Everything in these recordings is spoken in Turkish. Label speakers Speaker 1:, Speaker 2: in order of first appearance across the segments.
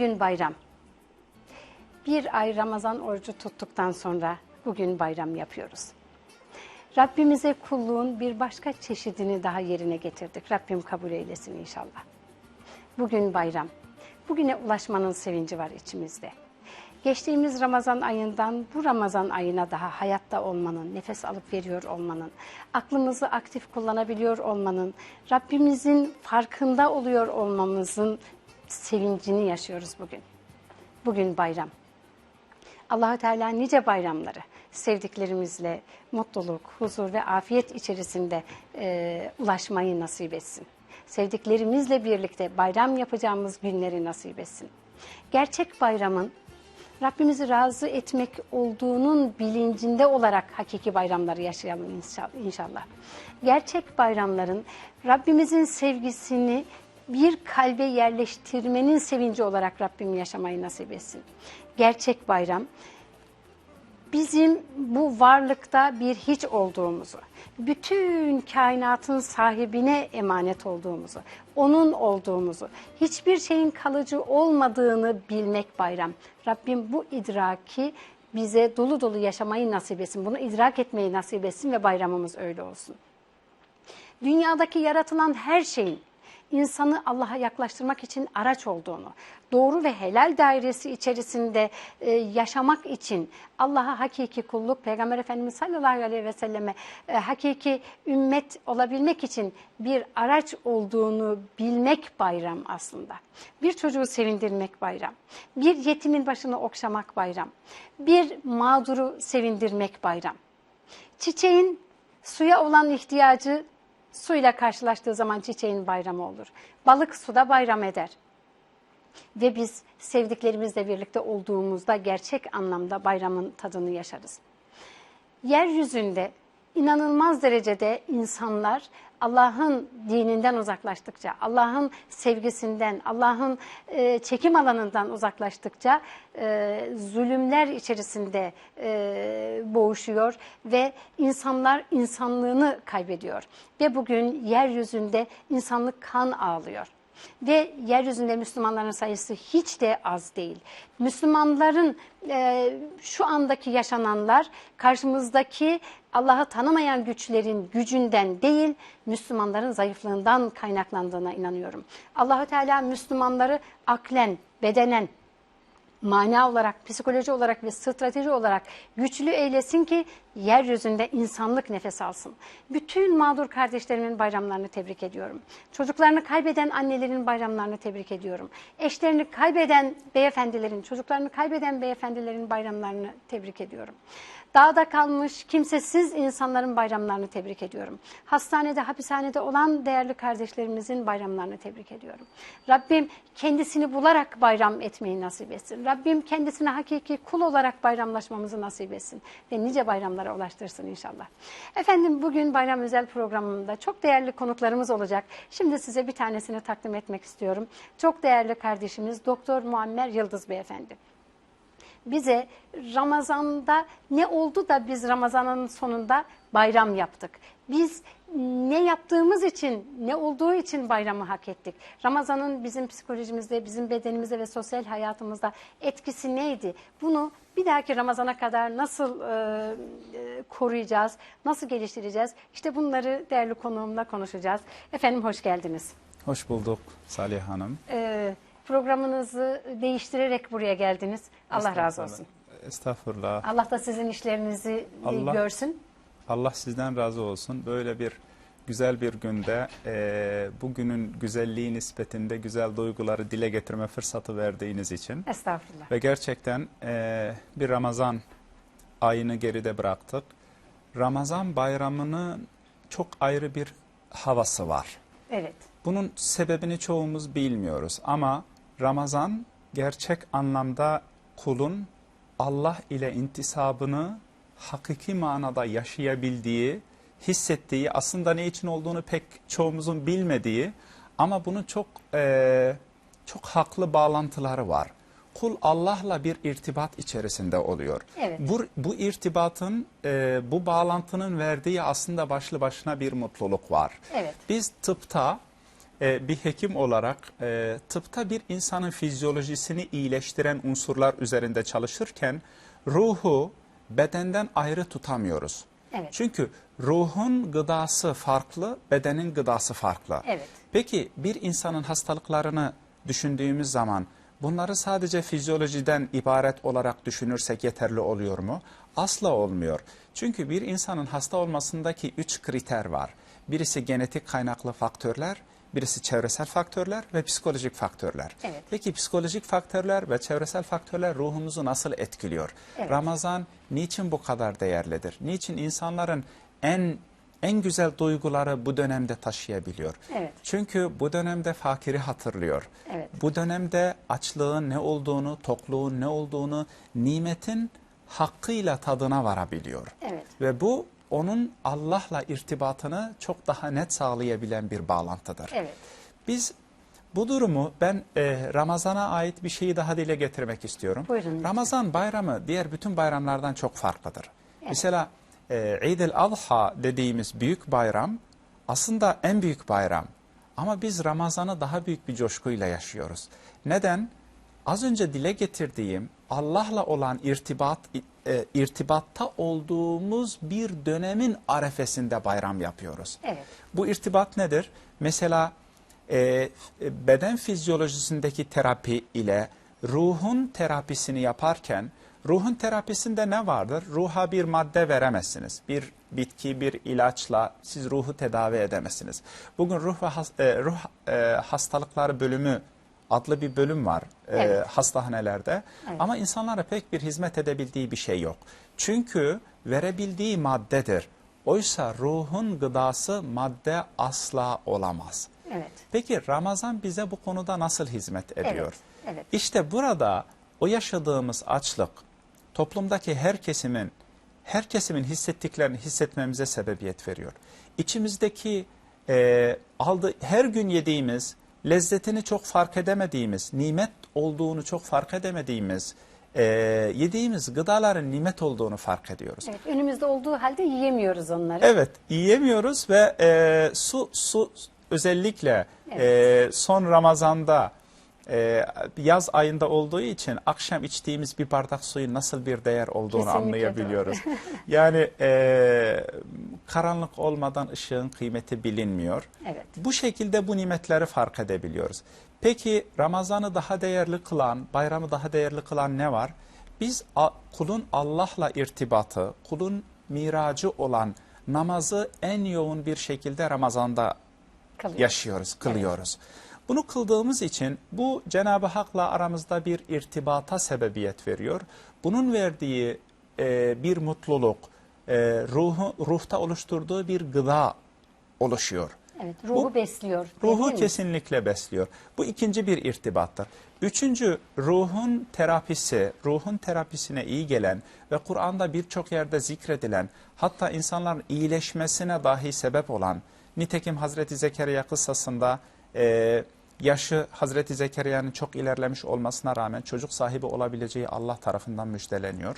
Speaker 1: Bugün bayram. Bir ay Ramazan orucu tuttuktan sonra bugün bayram yapıyoruz. Rabbimize kulluğun bir başka çeşidini daha yerine getirdik. Rabbim kabul eylesin inşallah. Bugün bayram. Bugüne ulaşmanın sevinci var içimizde. Geçtiğimiz Ramazan ayından bu Ramazan ayına daha hayatta olmanın, nefes alıp veriyor olmanın, aklımızı aktif kullanabiliyor olmanın, Rabbimizin farkında oluyor olmamızın sevincini yaşıyoruz bugün. Bugün bayram. Allahü Teala nice bayramları sevdiklerimizle mutluluk, huzur ve afiyet içerisinde e, ulaşmayı nasip etsin. Sevdiklerimizle birlikte bayram yapacağımız günleri nasip etsin. Gerçek bayramın Rabbimizi razı etmek olduğunun bilincinde olarak hakiki bayramları yaşayalım inşallah. Gerçek bayramların Rabbimizin sevgisini bir kalbe yerleştirmenin sevinci olarak Rabbim yaşamayı nasip etsin. Gerçek bayram bizim bu varlıkta bir hiç olduğumuzu, bütün kainatın sahibine emanet olduğumuzu, onun olduğumuzu, hiçbir şeyin kalıcı olmadığını bilmek bayram. Rabbim bu idraki bize dolu dolu yaşamayı nasip etsin. Bunu idrak etmeyi nasip etsin ve bayramımız öyle olsun. Dünyadaki yaratılan her şeyin insanı Allah'a yaklaştırmak için araç olduğunu, doğru ve helal dairesi içerisinde e, yaşamak için Allah'a hakiki kulluk, Peygamber Efendimiz sallallahu aleyhi ve selleme e, hakiki ümmet olabilmek için bir araç olduğunu bilmek bayram aslında. Bir çocuğu sevindirmek bayram, bir yetimin başını okşamak bayram, bir mağduru sevindirmek bayram. Çiçeğin suya olan ihtiyacı Suyla karşılaştığı zaman çiçeğin bayramı olur. Balık suda bayram eder. Ve biz sevdiklerimizle birlikte olduğumuzda gerçek anlamda bayramın tadını yaşarız. Yeryüzünde inanılmaz derecede insanlar Allah'ın dininden uzaklaştıkça, Allah'ın sevgisinden, Allah'ın e, çekim alanından uzaklaştıkça e, zulümler içerisinde e, boğuşuyor ve insanlar insanlığını kaybediyor. Ve bugün yeryüzünde insanlık kan ağlıyor. Ve yeryüzünde Müslümanların sayısı hiç de az değil. Müslümanların e, şu andaki yaşananlar karşımızdaki Allah'ı tanımayan güçlerin gücünden değil, Müslümanların zayıflığından kaynaklandığına inanıyorum. Allahü Teala Müslümanları aklen, bedenen, mana olarak, psikoloji olarak ve strateji olarak güçlü eylesin ki yeryüzünde insanlık nefes alsın. Bütün mağdur kardeşlerimin bayramlarını tebrik ediyorum. Çocuklarını kaybeden annelerin bayramlarını tebrik ediyorum. Eşlerini kaybeden beyefendilerin, çocuklarını kaybeden beyefendilerin bayramlarını tebrik ediyorum. Dağda kalmış kimsesiz insanların bayramlarını tebrik ediyorum. Hastanede, hapishanede olan değerli kardeşlerimizin bayramlarını tebrik ediyorum. Rabbim kendisini bularak bayram etmeyi nasip etsin. Rabbim kendisine hakiki kul olarak bayramlaşmamızı nasip etsin. Ve nice bayramlara ulaştırsın inşallah. Efendim bugün bayram özel programında çok değerli konuklarımız olacak. Şimdi size bir tanesini takdim etmek istiyorum. Çok değerli kardeşimiz Doktor Muammer Yıldız Beyefendi bize Ramazan'da ne oldu da biz Ramazan'ın sonunda bayram yaptık. Biz ne yaptığımız için, ne olduğu için bayramı hak ettik. Ramazan'ın bizim psikolojimizde, bizim bedenimizde ve sosyal hayatımızda etkisi neydi? Bunu bir dahaki Ramazan'a kadar nasıl e, e, koruyacağız, nasıl geliştireceğiz? İşte bunları değerli konuğumla konuşacağız. Efendim hoş geldiniz.
Speaker 2: Hoş bulduk Salih Hanım.
Speaker 1: Evet programınızı değiştirerek buraya geldiniz. Allah razı olsun.
Speaker 2: Estağfurullah.
Speaker 1: Allah da sizin işlerinizi e, Allah, görsün.
Speaker 2: Allah sizden razı olsun. Böyle bir güzel bir günde e, bugünün güzelliği nispetinde güzel duyguları dile getirme fırsatı verdiğiniz için.
Speaker 1: Estağfurullah.
Speaker 2: Ve gerçekten e, bir Ramazan ayını geride bıraktık. Ramazan bayramının çok ayrı bir havası var.
Speaker 1: Evet.
Speaker 2: Bunun sebebini çoğumuz bilmiyoruz ama Ramazan gerçek anlamda kulun Allah ile intisabını hakiki manada yaşayabildiği, hissettiği, aslında ne için olduğunu pek çoğumuzun bilmediği ama bunun çok e, çok haklı bağlantıları var. Kul Allah'la bir irtibat içerisinde oluyor.
Speaker 1: Evet.
Speaker 2: Bu, bu irtibatın, e, bu bağlantının verdiği aslında başlı başına bir mutluluk var.
Speaker 1: Evet.
Speaker 2: Biz tıpta e, bir hekim olarak e, tıpta bir insanın fizyolojisini iyileştiren unsurlar üzerinde çalışırken ruhu bedenden ayrı tutamıyoruz.
Speaker 1: Evet.
Speaker 2: Çünkü ruhun gıdası farklı, bedenin gıdası farklı.
Speaker 1: Evet.
Speaker 2: Peki bir insanın hastalıklarını düşündüğümüz zaman bunları sadece fizyolojiden ibaret olarak düşünürsek yeterli oluyor mu? Asla olmuyor. Çünkü bir insanın hasta olmasındaki üç kriter var. Birisi genetik kaynaklı faktörler, birisi çevresel faktörler ve psikolojik faktörler.
Speaker 1: Evet.
Speaker 2: Peki psikolojik faktörler ve çevresel faktörler ruhumuzu nasıl etkiliyor?
Speaker 1: Evet.
Speaker 2: Ramazan niçin bu kadar değerlidir? Niçin insanların en en güzel duyguları bu dönemde taşıyabiliyor?
Speaker 1: Evet.
Speaker 2: Çünkü bu dönemde fakiri hatırlıyor.
Speaker 1: Evet.
Speaker 2: Bu dönemde açlığın ne olduğunu, tokluğun ne olduğunu, nimetin hakkıyla tadına varabiliyor.
Speaker 1: Evet.
Speaker 2: Ve bu onun Allah'la irtibatını çok daha net sağlayabilen bir bağlantıdır.
Speaker 1: Evet.
Speaker 2: Biz bu durumu ben e, Ramazan'a ait bir şeyi daha dile getirmek istiyorum.
Speaker 1: Buyurun.
Speaker 2: Ramazan bayramı diğer bütün bayramlardan çok farklıdır. Mesela e, Eid-el Adha dediğimiz büyük bayram aslında en büyük bayram. Ama biz Ramazan'ı daha büyük bir coşkuyla yaşıyoruz. Neden? Az önce dile getirdiğim Allah'la olan irtibat e, irtibatta olduğumuz bir dönemin arefesinde bayram yapıyoruz.
Speaker 1: Evet.
Speaker 2: Bu irtibat nedir? Mesela e, beden fizyolojisindeki terapi ile ruhun terapisini yaparken ruhun terapisinde ne vardır? Ruha bir madde veremezsiniz. Bir bitki, bir ilaçla siz ruhu tedavi edemezsiniz. Bugün ruh ve has- e, ruh e, hastalıkları bölümü adlı bir bölüm var e,
Speaker 1: Evet.
Speaker 2: hastahanelerde.
Speaker 1: Evet.
Speaker 2: Ama insanlara pek bir hizmet edebildiği bir şey yok. Çünkü verebildiği maddedir. Oysa ruhun gıdası madde asla olamaz.
Speaker 1: Evet.
Speaker 2: Peki Ramazan bize bu konuda nasıl hizmet ediyor?
Speaker 1: Evet, evet.
Speaker 2: İşte burada o yaşadığımız açlık toplumdaki her kesimin her kesimin hissettiklerini hissetmemize sebebiyet veriyor. İçimizdeki e, aldı her gün yediğimiz lezzetini çok fark edemediğimiz, nimet olduğunu çok fark edemediğimiz, e, yediğimiz gıdaların nimet olduğunu fark ediyoruz.
Speaker 1: Evet. Önümüzde olduğu halde yiyemiyoruz onları.
Speaker 2: Evet, yiyemiyoruz ve e, su su özellikle e, son Ramazan'da e, yaz ayında olduğu için akşam içtiğimiz bir bardak suyun nasıl bir değer olduğunu
Speaker 1: Kesinlikle
Speaker 2: anlayabiliyoruz. yani e, karanlık olmadan ışığın kıymeti bilinmiyor.
Speaker 1: Evet.
Speaker 2: Bu şekilde bu nimetleri fark edebiliyoruz. Peki Ramazan'ı daha değerli kılan, bayramı daha değerli kılan ne var? Biz kulun Allah'la irtibatı, kulun miracı olan namazı en yoğun bir şekilde Ramazan'da
Speaker 1: Kalıyor.
Speaker 2: yaşıyoruz, kılıyoruz. Bunu kıldığımız için bu Cenab-ı Hak'la aramızda bir irtibata sebebiyet veriyor. Bunun verdiği e, bir mutluluk, e, ruhu, ruhta oluşturduğu bir gıda oluşuyor.
Speaker 1: Evet. Ruhu
Speaker 2: Bu-
Speaker 1: besliyor.
Speaker 2: Ruhu
Speaker 1: mi?
Speaker 2: kesinlikle besliyor. Bu ikinci bir irtibattır. Üçüncü ruhun terapisi, ruhun terapisine iyi gelen ve Kur'an'da birçok yerde zikredilen hatta insanların iyileşmesine dahi sebep olan nitekim Hazreti Zekeriya kıssasında e, yaşı Hazreti Zekeriya'nın çok ilerlemiş olmasına rağmen çocuk sahibi olabileceği Allah tarafından müjdeleniyor.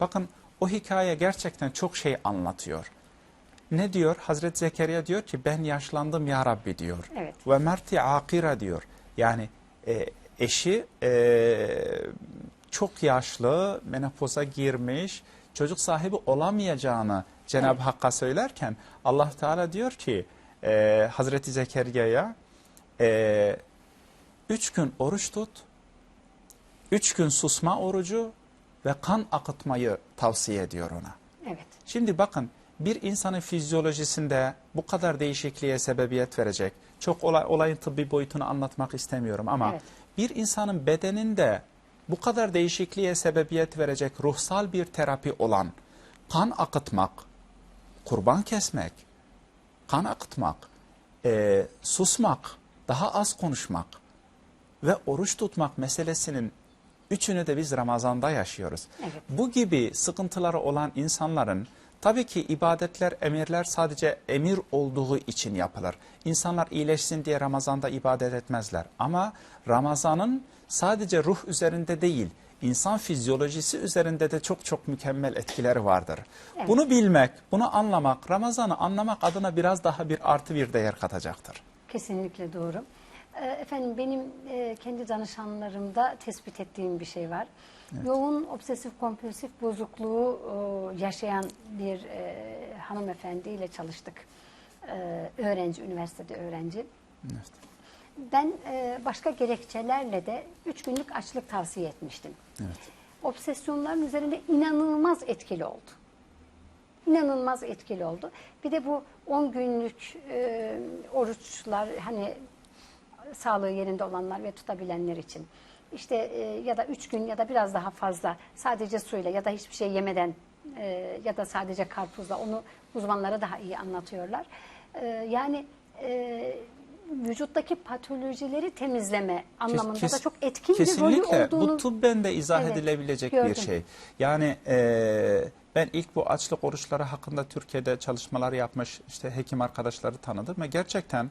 Speaker 2: Bakın o hikaye gerçekten çok şey anlatıyor. Ne diyor? Hazreti Zekeriya diyor ki ben yaşlandım ya Rabbi diyor.
Speaker 1: Evet.
Speaker 2: Ve merti akira diyor. Yani e, eşi e, çok yaşlı, menopoza girmiş, çocuk sahibi olamayacağını Cenab-ı
Speaker 1: Evet.
Speaker 2: Hakk'a söylerken Allah Teala diyor ki e, Hazreti Zekeriya'ya e, üç gün oruç tut, üç gün susma orucu ve kan akıtmayı tavsiye ediyor ona.
Speaker 1: Evet.
Speaker 2: Şimdi bakın bir insanın fizyolojisinde bu kadar değişikliğe sebebiyet verecek. Çok olay, olayın tıbbi boyutunu anlatmak istemiyorum ama
Speaker 1: Evet.
Speaker 2: bir insanın bedeninde bu kadar değişikliğe sebebiyet verecek ruhsal bir terapi olan kan akıtmak, kurban kesmek, kan akıtmak, e, susmak, daha az konuşmak ve oruç tutmak meselesinin üçünü de biz Ramazan'da yaşıyoruz.
Speaker 1: Evet.
Speaker 2: Bu gibi sıkıntıları olan insanların tabii ki ibadetler, emirler sadece emir olduğu için yapılır. İnsanlar iyileşsin diye Ramazan'da ibadet etmezler. Ama Ramazan'ın sadece ruh üzerinde değil, insan fizyolojisi üzerinde de çok çok mükemmel etkileri vardır.
Speaker 1: Evet.
Speaker 2: Bunu bilmek, bunu anlamak, Ramazan'ı anlamak adına biraz daha bir artı bir değer katacaktır.
Speaker 1: Kesinlikle doğru. Ee, Efendim benim e, kendi danışanlarımda tespit ettiğim bir şey var. Yoğun obsesif kompulsif bozukluğu e, yaşayan bir e, hanımefendiyle çalıştık. Öğrenci, üniversitede öğrenci.
Speaker 2: Evet.
Speaker 1: Ben başka gerekçelerle de üç günlük açlık tavsiye etmiştim.
Speaker 2: Evet.
Speaker 1: Obsesyonların üzerinde inanılmaz etkili oldu. İnanılmaz etkili oldu. Bir de bu 10 günlük e, oruçlar hani sağlığı yerinde olanlar ve tutabilenler için işte e, ya da 3 gün ya da biraz daha fazla sadece suyla ya da hiçbir şey yemeden e, ya da sadece karpuzla onu uzmanlara daha iyi anlatıyorlar. E, yani e, vücuttaki patolojileri temizleme anlamında
Speaker 2: Kes-
Speaker 1: da çok etkin bir rolü
Speaker 2: Kesinlikle
Speaker 1: olduğunu
Speaker 2: bu tıbben de izah
Speaker 1: Evet,
Speaker 2: edilebilecek bir
Speaker 1: gördüm.
Speaker 2: şey. Yani e, ben ilk bu açlık oruçları hakkında Türkiye'de çalışmalar yapmış işte hekim arkadaşları tanıdım ve gerçekten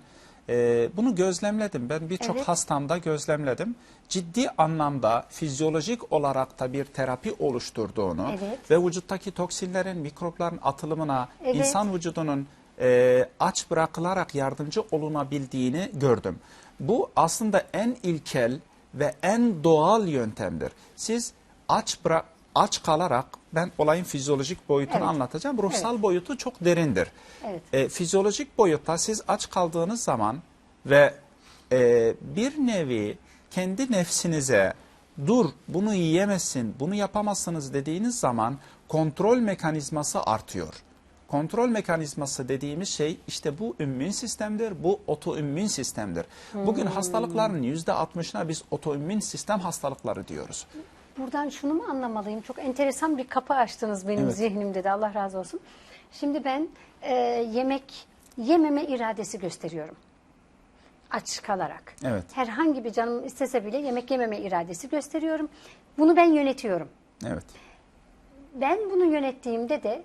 Speaker 2: e, bunu gözlemledim. Ben birçok
Speaker 1: Evet.
Speaker 2: hastamda gözlemledim. Ciddi anlamda fizyolojik olarak da bir terapi oluşturduğunu
Speaker 1: Evet.
Speaker 2: ve vücuttaki toksinlerin, mikropların atılımına,
Speaker 1: Evet.
Speaker 2: insan vücudunun e, aç bırakılarak yardımcı olunabildiğini gördüm. Bu aslında en ilkel ve en doğal yöntemdir. Siz aç bıra aç kalarak ben olayın fizyolojik boyutunu
Speaker 1: Evet.
Speaker 2: anlatacağım. Ruhsal
Speaker 1: Evet.
Speaker 2: boyutu çok derindir.
Speaker 1: Evet.
Speaker 2: E, fizyolojik boyutta siz aç kaldığınız zaman ve e, bir nevi kendi nefsinize dur bunu yiyemezsin, bunu yapamazsınız dediğiniz zaman kontrol mekanizması artıyor. Kontrol mekanizması dediğimiz şey işte bu immün sistemdir, bu otoimmün sistemdir. Bugün hastalıkların %60'ına biz otoimmün sistem hastalıkları diyoruz.
Speaker 1: Buradan şunu mu anlamalıyım? Çok enteresan bir kapı açtınız benim
Speaker 2: Evet.
Speaker 1: zihnimde de Allah razı olsun. Şimdi ben e, yemek yememe iradesi gösteriyorum. Aç kalarak.
Speaker 2: Evet.
Speaker 1: Herhangi bir canım istese bile yemek yememe iradesi gösteriyorum. Bunu ben yönetiyorum.
Speaker 2: Evet.
Speaker 1: Ben bunu yönettiğimde de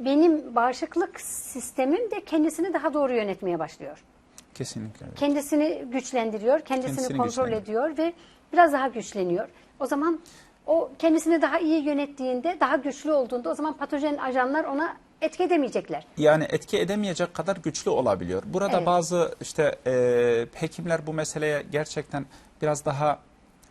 Speaker 1: benim bağışıklık sistemim de kendisini daha doğru yönetmeye başlıyor.
Speaker 2: Kesinlikle. öyle.
Speaker 1: Kendisini güçlendiriyor, kendisini,
Speaker 2: Kendisini
Speaker 1: kontrol
Speaker 2: güçlendiriyor.
Speaker 1: ediyor ve biraz daha güçleniyor. O zaman o kendisini daha iyi yönettiğinde, daha güçlü olduğunda o zaman patojen ajanlar ona etki edemeyecekler.
Speaker 2: Yani etki edemeyecek kadar güçlü olabiliyor. Burada
Speaker 1: Evet.
Speaker 2: bazı işte e, hekimler bu meseleye gerçekten biraz daha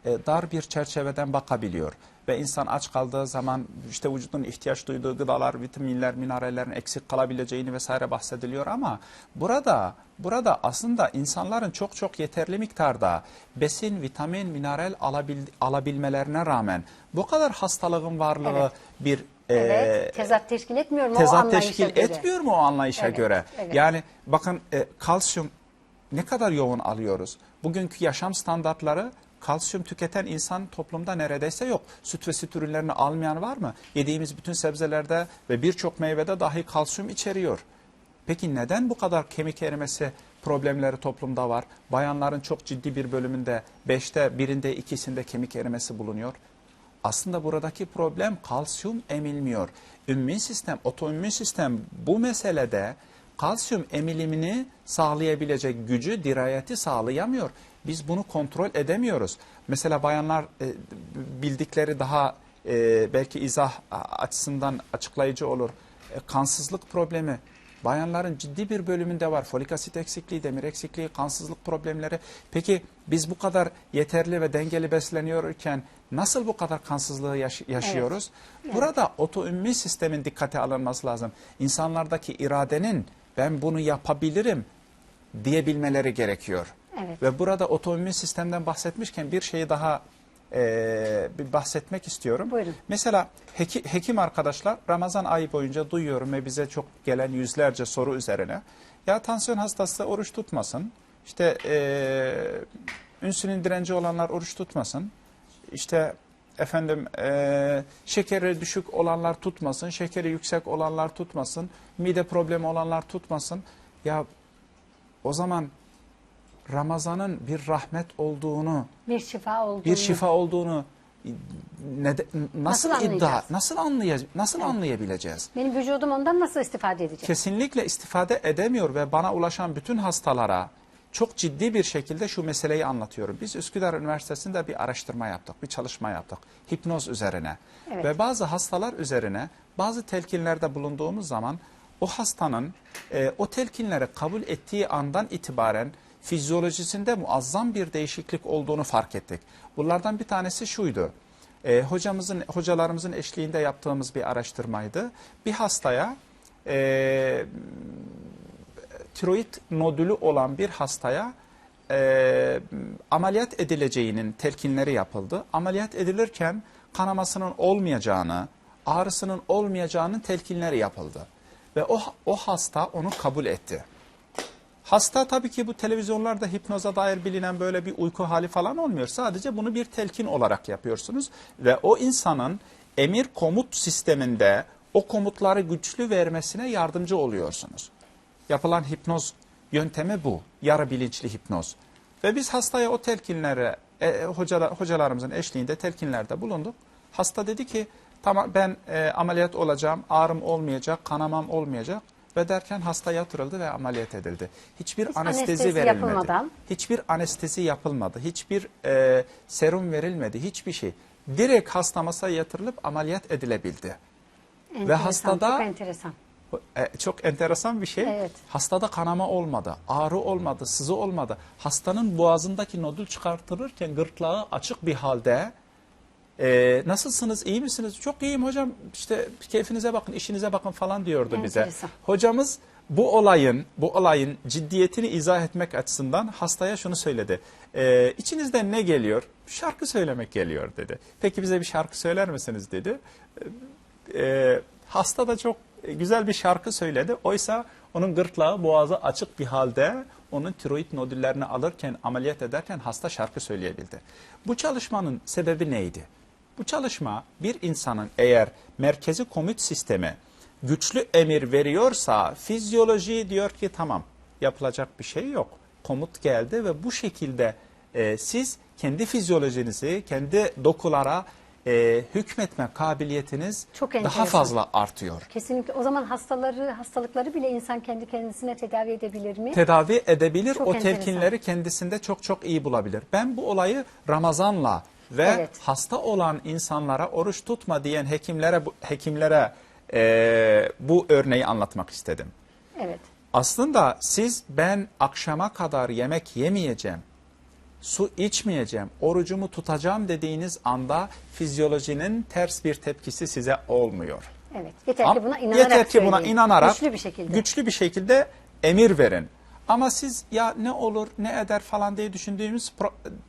Speaker 2: e, dar bir çerçeveden bakabiliyor. Ve insan aç kaldığı zaman işte vücudun ihtiyaç duyduğu gıdalar, vitaminler, minerallerin eksik kalabileceğini vesaire bahsediliyor ama burada burada aslında insanların çok çok yeterli miktarda besin, vitamin, mineral alabil, alabilmelerine rağmen bu kadar hastalığın varlığı
Speaker 1: Evet.
Speaker 2: bir
Speaker 1: Evet,
Speaker 2: e,
Speaker 1: tezat teşkil etmiyor mu o
Speaker 2: tezat
Speaker 1: anlayışa
Speaker 2: teşkil
Speaker 1: göre?
Speaker 2: etmiyor mu o anlayışa
Speaker 1: Evet,
Speaker 2: göre?
Speaker 1: evet.
Speaker 2: Yani bakın e, kalsiyum ne kadar yoğun alıyoruz? Bugünkü yaşam standartları kalsiyum tüketen insan toplumda neredeyse yok. Süt ve süt ürünlerini almayan var mı? Yediğimiz bütün sebzelerde ve birçok meyvede dahi kalsiyum içeriyor. Peki neden bu kadar kemik erimesi problemleri toplumda var? Bayanların çok ciddi bir bölümünde, beşte birinde ikisinde kemik erimesi bulunuyor. Aslında buradaki problem kalsiyum emilmiyor. Ümmün sistem, otoimmün sistem bu meselede kalsiyum emilimini sağlayabilecek gücü, dirayeti sağlayamıyor. Biz bunu kontrol edemiyoruz. Mesela bayanlar e, bildikleri daha e, belki izah açısından açıklayıcı olur. E, kansızlık problemi Bayanların ciddi bir bölümünde var. Folik asit eksikliği, demir eksikliği, kansızlık problemleri. Peki biz bu kadar yeterli ve dengeli besleniyorken nasıl bu kadar kansızlığı yaş- yaşıyoruz?
Speaker 1: Evet.
Speaker 2: Burada otoimmün sistemin dikkate alınması lazım. İnsanlardaki iradenin ben bunu yapabilirim diyebilmeleri gerekiyor.
Speaker 1: Evet.
Speaker 2: Ve burada otoimmün sistemden bahsetmişken bir şeyi daha e, bir bahsetmek istiyorum.
Speaker 1: Buyurun.
Speaker 2: Mesela heki- hekim arkadaşlar Ramazan ayı boyunca duyuyorum ve bize çok gelen yüzlerce soru üzerine. Ya tansiyon hastası oruç tutmasın. İşte e, insülin direnci olanlar oruç tutmasın. İşte efendim e, şekeri düşük olanlar tutmasın. Şekeri yüksek olanlar tutmasın. Mide problemi olanlar tutmasın. Ya o zaman Ramazan'ın bir rahmet olduğunu
Speaker 1: Bir şifa olduğunu.
Speaker 2: bir şifa olduğunu ne de- nasıl,
Speaker 1: Nasıl
Speaker 2: iddia nasıl anlayacağız nasıl anlayabileceğiz?
Speaker 1: Benim vücudum ondan nasıl istifade edecek?
Speaker 2: Kesinlikle istifade edemiyor ve bana ulaşan bütün hastalara çok ciddi bir şekilde şu meseleyi anlatıyorum. Biz Üsküdar Üniversitesi'nde bir araştırma yaptık, bir çalışma yaptık. Hipnoz üzerine.
Speaker 1: Evet.
Speaker 2: Ve bazı hastalar üzerine bazı telkinlerde bulunduğumuz zaman o hastanın e, o telkinleri kabul ettiği andan itibaren fizyolojisinde muazzam bir değişiklik olduğunu fark ettik. Bunlardan bir tanesi şuydu. E, hocamızın hocalarımızın eşliğinde yaptığımız bir araştırmaydı. Bir hastaya e, tiroid nodülü olan bir hastaya e, ameliyat edileceğinin telkinleri yapıldı. Ameliyat edilirken kanamasının olmayacağını, ağrısının olmayacağının telkinleri yapıldı. Ve o, o hasta onu kabul etti. Hasta tabii ki bu televizyonlarda hipnoza dair bilinen böyle bir uyku hali falan olmuyor. Sadece bunu bir telkin olarak yapıyorsunuz. Ve o insanın emir komut sisteminde o komutları güçlü vermesine yardımcı oluyorsunuz. Yapılan hipnoz yöntemi bu. Yarı bilinçli hipnoz. Ve biz hastaya o telkinlere e, hocalar, hocalarımızın eşliğinde telkinlerde bulunduk. Hasta dedi ki tamam ben e, ameliyat olacağım, ağrım olmayacak, kanamam olmayacak. Ve derken hasta yatırıldı ve ameliyat edildi. Hiçbir
Speaker 1: Hiç
Speaker 2: anestezi,
Speaker 1: anestezi
Speaker 2: verilmedi.
Speaker 1: yapılmadan.
Speaker 2: Hiçbir anestezi yapılmadı. Hiçbir e, serum verilmedi. Hiçbir şey. Direkt hasta masaya yatırılıp ameliyat edilebildi.
Speaker 1: Enteresan,
Speaker 2: hastada-
Speaker 1: Çok enteresan.
Speaker 2: E, çok enteresan bir şey.
Speaker 1: Evet.
Speaker 2: Hastada kanama olmadı, ağrı olmadı, sızı olmadı. Hastanın boğazındaki nodül çıkartılırken gırtlağı açık bir halde e, nasılsınız, iyi misiniz? Çok iyiyim hocam, işte keyfinize bakın, işinize bakın falan diyordu bize.
Speaker 1: Enteresan.
Speaker 2: Hocamız bu olayın, bu olayın ciddiyetini izah etmek açısından hastaya şunu söyledi. E, içinizden ne geliyor? Şarkı söylemek geliyor dedi. Peki bize bir şarkı söyler misiniz dedi. E, hasta da çok güzel bir şarkı söyledi. Oysa onun gırtlağı boğazı açık bir halde onun tiroid nodüllerini alırken ameliyat ederken hasta şarkı söyleyebildi. Bu çalışmanın sebebi neydi? Bu çalışma bir insanın eğer merkezi komut sistemi güçlü emir veriyorsa fizyoloji diyor ki tamam yapılacak bir şey yok. Komut geldi ve bu şekilde e, siz kendi fizyolojinizi, kendi dokulara e, hükmetme kabiliyetiniz
Speaker 1: Çok
Speaker 2: daha fazla artıyor.
Speaker 1: Kesinlikle. O zaman hastaları, hastalıkları bile insan kendi kendisine tedavi edebilir mi?
Speaker 2: Tedavi edebilir,
Speaker 1: Çok
Speaker 2: o
Speaker 1: enteresan.
Speaker 2: telkinleri kendisinde çok çok iyi bulabilir. Ben bu olayı Ramazan'la ve
Speaker 1: Evet.
Speaker 2: hasta olan insanlara oruç tutma diyen hekimlere hekimlere e, bu örneği anlatmak istedim.
Speaker 1: evet.
Speaker 2: Aslında siz ben akşama kadar yemek yemeyeceğim, su içmeyeceğim, orucumu tutacağım dediğiniz anda fizyolojinin ters bir tepkisi size olmuyor.
Speaker 1: Evet. Yeter ki buna inanarak
Speaker 2: yeter ki buna inanarak
Speaker 1: Güçlü bir şekilde.
Speaker 2: güçlü bir şekilde emir verin. Ama siz ya ne olur ne eder falan diye düşündüğünüz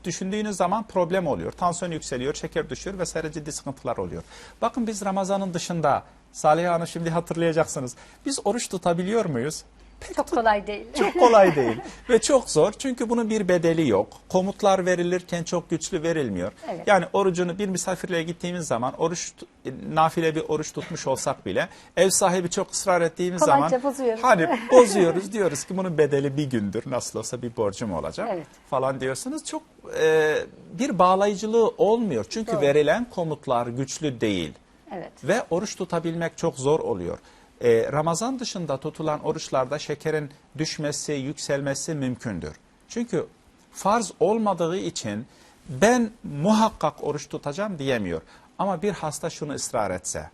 Speaker 2: düşündüğünüz zaman problem oluyor. Tansiyon yükseliyor, şeker düşüyor vesaire ciddi sıkıntılar oluyor. Bakın biz Ramazan'ın dışında Salih Hanım şimdi hatırlayacaksınız. Biz oruç tutabiliyor muyuz? Pek
Speaker 1: Çok kolay değil.
Speaker 2: çok kolay değil ve çok zor çünkü bunun bir bedeli yok. Komutlar verilirken çok güçlü verilmiyor.
Speaker 1: Evet.
Speaker 2: Yani orucunu bir misafirliğe gittiğimiz zaman oruç tu- nafile bir oruç tutmuş olsak bile ev sahibi çok ısrar ettiğimiz
Speaker 1: Kolayca
Speaker 2: zaman
Speaker 1: bozuyoruz.
Speaker 2: hani bozuyoruz diyoruz ki bunun bedeli bir gündür nasıl olsa bir borcum olacak
Speaker 1: Evet.
Speaker 2: falan diyorsunuz. Çok e, bir bağlayıcılığı olmuyor çünkü
Speaker 1: Doğru.
Speaker 2: verilen komutlar güçlü değil.
Speaker 1: Evet.
Speaker 2: Ve oruç tutabilmek çok zor oluyor. Ee, Ramazan dışında tutulan oruçlarda şekerin düşmesi, yükselmesi mümkündür. Çünkü farz olmadığı için ben muhakkak oruç tutacağım diyemiyor. Ama bir hasta şunu ısrar etse,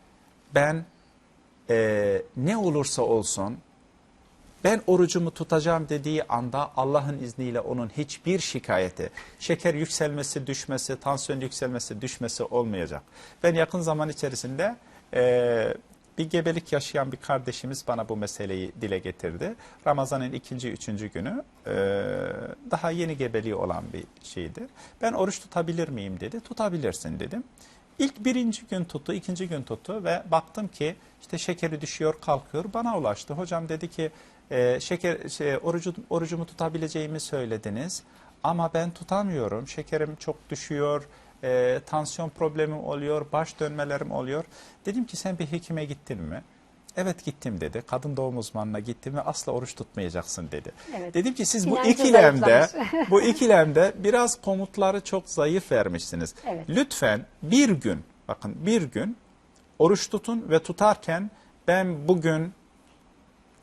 Speaker 2: ben e, ne olursa olsun ben orucumu tutacağım dediği anda Allah'ın izniyle onun hiçbir şikayeti, şeker yükselmesi, düşmesi, tansiyon yükselmesi, düşmesi olmayacak. Ben yakın zaman içerisinde e, bir gebelik yaşayan bir kardeşimiz bana bu meseleyi dile getirdi. Ramazan'ın ikinci, üçüncü günü e, daha yeni gebeliği olan bir şeydi. Ben oruç tutabilir miyim dedi. Tutabilirsin dedim. İlk birinci gün tuttu, ikinci gün tuttu ve baktım ki işte şekeri düşüyor, kalkıyor. Bana ulaştı. Hocam dedi ki e, şeker şey, orucu, orucumu tutabileceğimi söylediniz ama ben tutamıyorum. Şekerim çok düşüyor, e, tansiyon problemim oluyor, baş dönmelerim oluyor. Dedim ki sen bir hekime gittin mi? Evet gittim dedi. Kadın doğum uzmanına gittim ve asla oruç tutmayacaksın dedi.
Speaker 1: Evet.
Speaker 2: Dedim ki siz bu
Speaker 1: İnancı
Speaker 2: ikilemde bu ikilemde biraz komutları çok zayıf vermişsiniz.
Speaker 1: Evet.
Speaker 2: Lütfen bir gün bakın bir gün oruç tutun ve tutarken ben bugün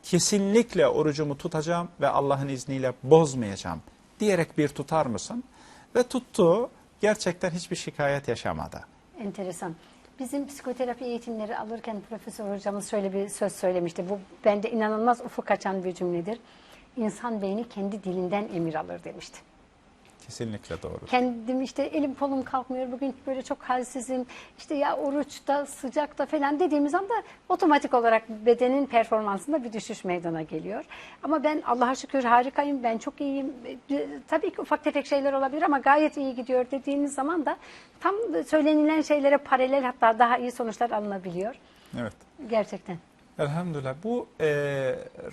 Speaker 2: kesinlikle orucumu tutacağım ve Allah'ın izniyle bozmayacağım diyerek bir tutar mısın? Ve tuttu gerçekten hiçbir şikayet yaşamadı.
Speaker 1: Enteresan. Bizim psikoterapi eğitimleri alırken profesör hocamız şöyle bir söz söylemişti. Bu bende inanılmaz ufuk açan bir cümledir. insan beyni kendi dilinden emir alır demişti.
Speaker 2: Kesinlikle doğru.
Speaker 1: Kendim işte elim kolum kalkmıyor bugün böyle çok halsizim işte ya oruçta sıcakta falan dediğimiz anda otomatik olarak bedenin performansında bir düşüş meydana geliyor. Ama ben Allah'a şükür harikayım ben çok iyiyim E, tabii ki ufak tefek şeyler olabilir ama gayet iyi gidiyor dediğiniz zaman da tam söylenilen şeylere paralel hatta daha iyi sonuçlar alınabiliyor.
Speaker 2: Evet.
Speaker 1: Gerçekten.
Speaker 2: Elhamdülillah. Bu e,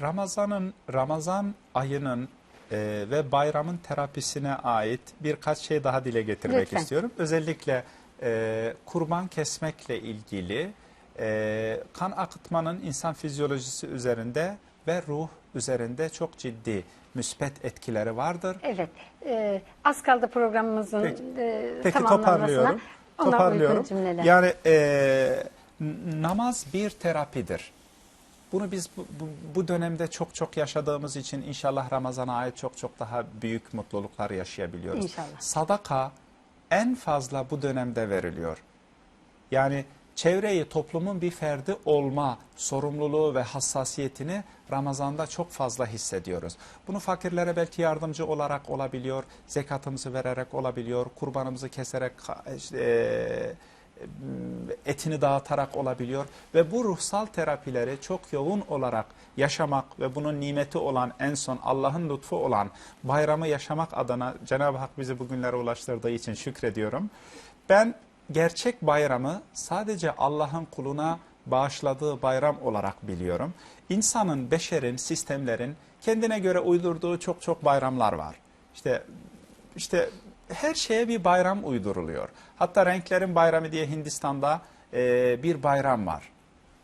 Speaker 2: Ramazan'ın Ramazan ayının e, ve bayramın terapisine ait birkaç şey daha dile getirmek
Speaker 1: Lütfen.
Speaker 2: istiyorum. Özellikle e, kurban kesmekle ilgili e, kan akıtmanın insan fizyolojisi üzerinde ve ruh üzerinde çok ciddi müspet etkileri vardır.
Speaker 1: Evet. e, az kaldı programımızın
Speaker 2: Peki.
Speaker 1: e,
Speaker 2: Peki
Speaker 1: tamamlanmasına.
Speaker 2: toparlıyorum.
Speaker 1: Ona
Speaker 2: toparlıyorum. Yani e, namaz bir terapidir. Bunu biz bu, bu, dönemde çok çok yaşadığımız için inşallah Ramazan'a ait çok çok daha büyük mutluluklar yaşayabiliyoruz.
Speaker 1: İnşallah.
Speaker 2: Sadaka en fazla bu dönemde veriliyor. Yani çevreyi toplumun bir ferdi olma sorumluluğu ve hassasiyetini Ramazan'da çok fazla hissediyoruz. Bunu fakirlere belki yardımcı olarak olabiliyor, zekatımızı vererek olabiliyor, kurbanımızı keserek e, etini dağıtarak olabiliyor ve bu ruhsal terapileri çok yoğun olarak yaşamak ve bunun nimeti olan en son Allah'ın lütfu olan bayramı yaşamak adına Cenab-ı Hak bizi bugünlere ulaştırdığı için şükrediyorum. Ben gerçek bayramı sadece Allah'ın kuluna bağışladığı bayram olarak biliyorum. İnsanın, beşerin, sistemlerin kendine göre uydurduğu çok çok bayramlar var. İşte işte her şeye bir bayram uyduruluyor. Hatta renklerin bayramı diye Hindistan'da e, bir bayram var.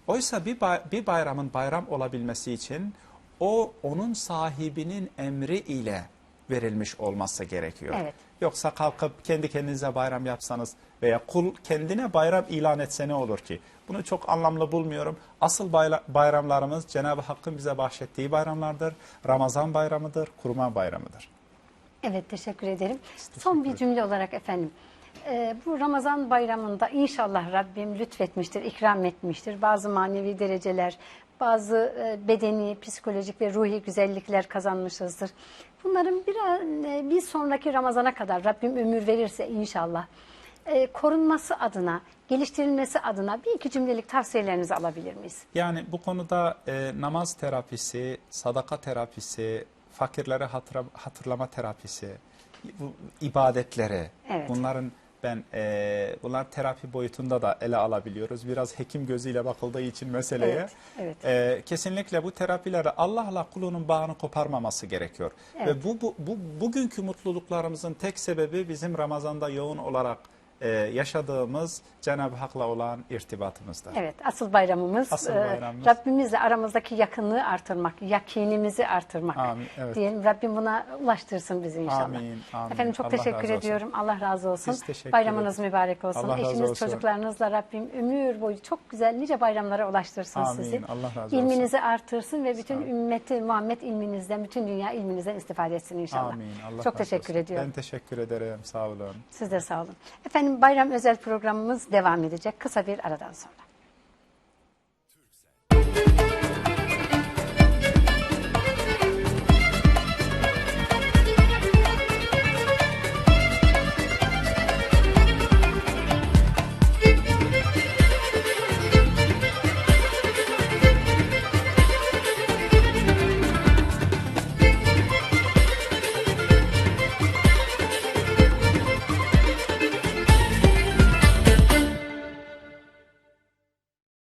Speaker 2: Oysa bir, bay- bir bayramın bayram olabilmesi için o onun sahibinin emri ile verilmiş olması gerekiyor.
Speaker 1: Evet.
Speaker 2: Yoksa kalkıp kendi kendinize bayram yapsanız veya kul kendine bayram ilan etse ne olur ki? Bunu çok anlamlı bulmuyorum. Asıl bayramlarımız Cenab-ı Hakk'ın bize bahşettiği bayramlardır. Ramazan bayramıdır, kurban bayramıdır.
Speaker 1: Evet teşekkür ederim. Son bir cümle olarak efendim. e, bu Ramazan bayramında inşallah Rabbim lütfetmiştir, ikram etmiştir. Bazı manevi dereceler, bazı e, bedeni, psikolojik ve ruhi güzellikler kazanmışızdır. Bunların bir, e, bir sonraki Ramazana kadar Rabbim ömür verirse inşallah e, korunması adına, geliştirilmesi adına bir iki cümlelik tavsiyelerinizi alabilir miyiz?
Speaker 2: Yani bu konuda e, namaz terapisi, sadaka terapisi, fakirlere hatıra, hatırlama terapisi, bu ibadetleri,
Speaker 1: Evet.
Speaker 2: bunların ben e, bunlar terapi boyutunda da ele alabiliyoruz. Biraz hekim gözüyle bakıldığı için meseleye.
Speaker 1: Evet, evet.
Speaker 2: E, kesinlikle bu terapileri Allah'la kulunun bağını koparmaması gerekiyor.
Speaker 1: Evet.
Speaker 2: Ve bu, bu, bu bugünkü mutluluklarımızın tek sebebi bizim Ramazan'da yoğun olarak e, yaşadığımız Cenab-ı Hak'la olan irtibatımızda.
Speaker 1: Evet, asıl bayramımız,
Speaker 2: Asıl
Speaker 1: e,
Speaker 2: bayramımız.
Speaker 1: Rabbimizle aramızdaki yakınlığı artırmak, yakinimizi artırmak.
Speaker 2: Amin, evet.
Speaker 1: Diyelim Rabbim buna ulaştırsın bizi inşallah.
Speaker 2: Amin, amin.
Speaker 1: Efendim çok
Speaker 2: Allah
Speaker 1: teşekkür
Speaker 2: razı olsun.
Speaker 1: ediyorum. Allah razı olsun.
Speaker 2: Teşekkür
Speaker 1: Bayramınız
Speaker 2: ederiz.
Speaker 1: mübarek olsun.
Speaker 2: Allah
Speaker 1: Eşiniz,
Speaker 2: olsun.
Speaker 1: çocuklarınızla Rabbim ömür boyu çok güzel nice bayramlara ulaştırsın
Speaker 2: Amin,
Speaker 1: sizi.
Speaker 2: Allah razı olsun.
Speaker 1: İlminizi artırsın ve bütün ümmeti Muhammed ilminizden, bütün dünya ilminizden istifade etsin inşallah.
Speaker 2: Amin. Allah
Speaker 1: çok teşekkür
Speaker 2: olsun.
Speaker 1: ediyorum.
Speaker 2: Ben teşekkür ederim. Sağ olun.
Speaker 1: Siz de sağ olun. Efendim bayram özel programımız devam edecek kısa bir aradan sonra.